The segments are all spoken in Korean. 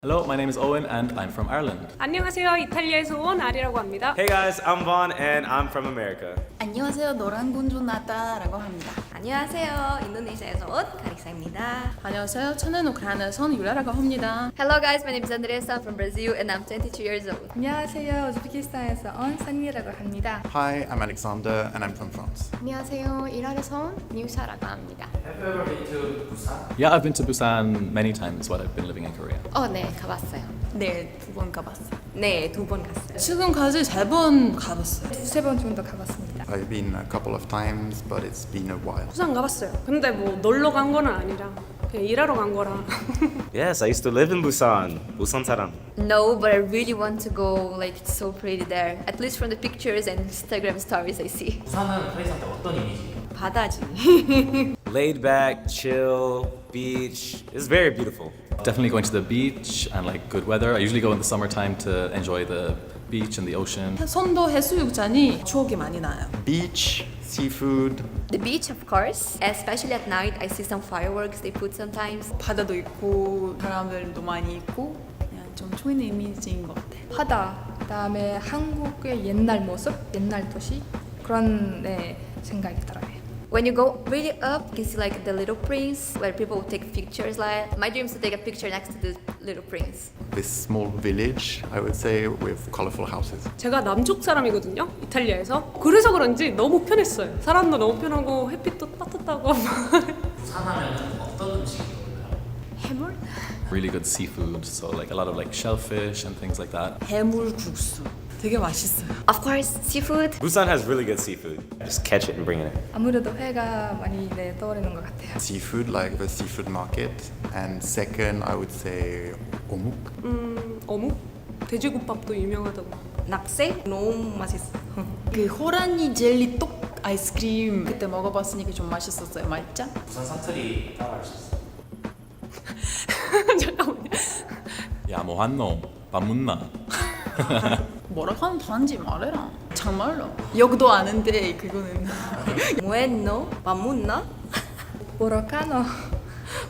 Hello, my name is Owen and I'm from Ireland. 안녕하세요. 이탈리아에서 온 아리라고 합니다. Hey guys, I'm Vaughn and I'm from America. 안녕하세요. 노란 군주나다라고 합니다. 안녕하세요. 인도네시아에서 온 카리사입니다. 안녕하세요. 저는 우크라이나에서 온 유라라고 합니다. Hello guys, my name is Andressa. From Brazil and I'm 22 years old. 안녕하세요. 우즈베키스탄에서 온 산이라고 합니다. Hi, I'm Alexander and I'm from France. 안녕하세요. 이란에서 온 뉴샤라고 합니다. Yeah, I've been to Busan many times while I've been living in Korea. 어, 네, 가봤어요. 네, 두 번 가봤어요. 네, 두 번 갔어요. 지금까지 세 번 가봤어요. 두세 번 정도 가봤습니다. I've been a couple of times, but it's been a while. 부산 가봤어요. 근데 뭐 놀러 간 거는 아니라 그냥 일하러 간 거라. Yes, I used to live in Busan. Busan 사람. No, but I really want to go. Like it's so pretty there. At least from the pictures and Instagram stories I see. 부산은 카리사한테 어떤 이미지? 바다지. Laid back, chill, beach. It's very beautiful. Definitely going to the beach and like good weather. I usually go in the summertime to enjoy the beach and the ocean. 선도 해수욕장이 추억이 많이 나요. Beach, seafood, The beach, of course. Especially at night, I see some fireworks they put sometimes. 바다도 있고 사람들도 많이 있고 그냥 좀 좋은 이미지인 것 같아요. 바다, 그다음에 한국의 옛날 모습, 옛날 도시 그런 네, 생각이 들어요. When you go really up, you can see like the Little Prince, where people take pictures. Like my dream is to take a picture next to the Little Prince. this small village, I would say, with colorful houses. 제가 남쪽 사람이거든요. 이탈리아에서. 그래서 그런지 너무 편했어요. 사람도 너무 편하고 햇빛도 따뜻하고. 부산 하면은 어떤 음식이 떠오르나요? 해물? Really good seafood, so like a lot of like shellfish and things like that. 해물 국수 되게 맛있어요. Of course, seafood. Busan has really good seafood. Just catch it and bring it in. 아무래도 회가 많이 네, 떠오르는 것 같아요. Seafood, like the seafood market. And second, I would say omuk. 음, 어묵? 돼지국밥도 유명하다고. 낙새? 너무 맛있어. 그 호랑이 젤리 떡 아이스크림 그때 먹어봤으니까 좀 맛있었어요. 맛있죠? 부산 사투리 따라할 수 있어요? 잠깐만요. 야, 뭐 한노? 밥 묻나? 뭐라고 하는 단지 말해라. 정말로. 여기도 아는데 그거는 무엔노? 마문나? 보로카노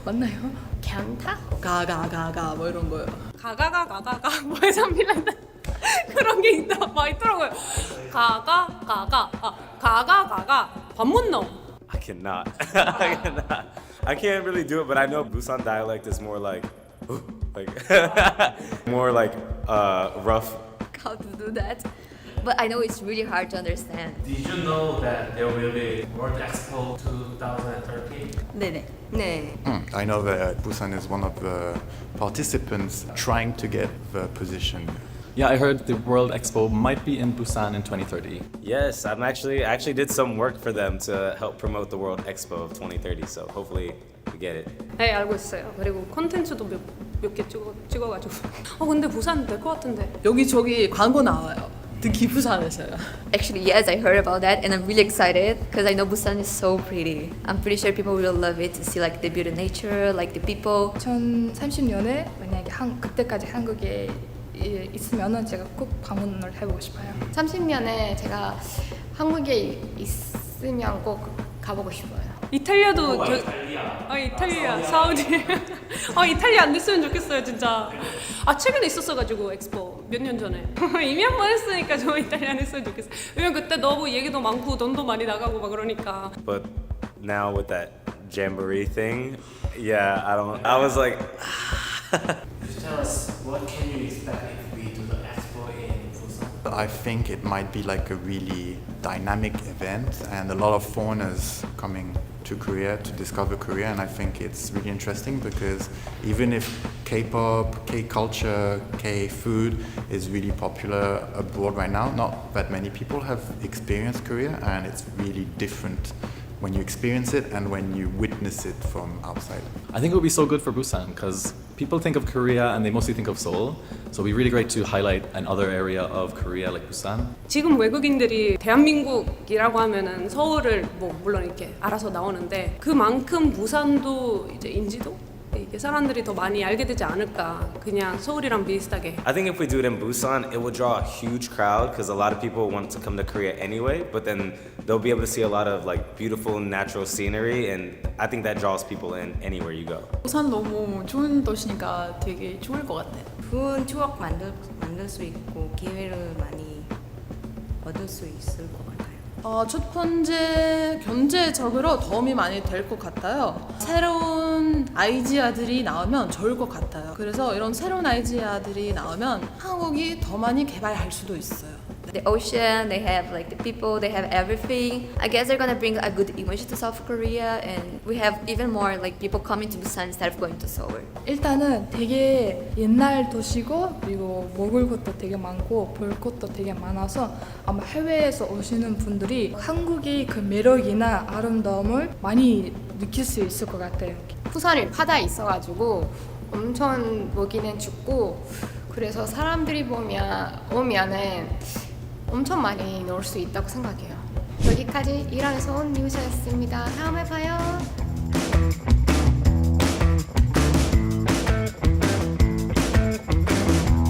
맞나요? 견타? 가가가가 뭐 이런 거요. 가가가 가가가 뭐해서 밀란다. 그런 게 있다. 막 있더라고요. 가가 가가 아 가가 가가 밥못 넣어. I cannot. I cannot. I can't really do it, but I know Busan dialect is more like, like more like uh, rough. How to do that? But I know it's really hard to understand. Did you know that there will be World Expo 2013? 네네. 네. Mm, I know that Busan is one of the participants trying to get the position. Yeah, I heard the World Expo might be in Busan in 2030. Yes, I'm actually I actually did some work for them to help promote the World Expo of 2030. So hopefully it. 네 알고 있어요. 그리고 콘텐츠도 몇 몇 개 찍어 찍어가지고. 어 근데 부산 될 것 같은데. 여기 저기 광고 나와요. 특히 부산에서요. Actually, yes, I heard about that and I'm really excited because I know Busan is so pretty. I'm pretty sure people will love it to see like the beauty of nature, like the people. 2030년에 만약에 한 그때까지 한국에 이- 있으면은 제가 꼭 방문을 해보고 싶어요. 30년에 제가 한국에 있으면 꼭 가보고 싶어요. 이탈리아도 저, 이탈리아. 아 이탈리아 사우디 아 이탈리아 안 됐으면 좋겠어요 진짜 아 최근에 있었어가지고 엑스포 몇 년 전에 이미 한 번 했으니까 저 이탈리아 안 했으면 좋겠어요 왜냐면 그때 너무 얘기도 많고 돈도 많이 나가고 막 그러니까 But now with that jamboree thing, yeah, I don't. I was like, Could you tell us what can you expect if we do the expo in Busan? I think it might be like a really dynamic event and a lot of foreigners coming to Korea to discover Korea and I think it's really interesting because even if K-pop, K-culture, K-food is really popular abroad right now, not that many people have experienced Korea and it's really different when you experience it and when you witness it from outside. I think it would be so good for Busan because people think of Korea and they mostly think of Seoul. So it'd be really great to highlight another area of Korea like Busan. 지금 외국인들이 대한민국이라고 하면은 서울을 뭐 물론 이렇게 알아서 나오는데 그만큼 부산도 이제 인지도 이게 사람들이 더 많이 알게 되지 않을까. 그냥 서울이랑 비슷하게. I think if we do it in Busan, it will draw a huge crowd because a lot of people want to come to Korea anyway. But then they'll be able to see a lot of like beautiful natural scenery, and I think that draws people in anywhere you go. 부산 너무 좋은 도시니까 되게 좋을 것 같아요. 좋은 추억 만들 만들 수 있고 기회를 많이 얻을 수 있을 것 같아요. 어, 첫 번째 경제적으로 도움이 많이 될 것 같아요. 새로운 아이디어들이 나오면 좋을 것 같아요. 그래서 이런 새로운 아이디어들이 나오면 한국이 더 많이 개발할 수도 있어요. The ocean, they have like the people, they have everything. I guess they're gonna bring a good image to South Korea, and we have even more like people coming to Busan instead of going to Seoul. 일단은 되게 옛날 도시고 그리고 먹을 것도 되게 많고 볼 것도 되게 많아서 아마 해외에서 오시는 분들이 한국의 그 매력이나 아름다움을 많이 느낄 수 있을 것 같아요. 부산이 바다에 있어가지고 엄청 먹이는 춥고 그래서 사람들이 보면 오면은 엄청 많이 놀수 있다고 생각해요. 여기까지 이란에서 온 뉴스였습니다. 다음에 봐요.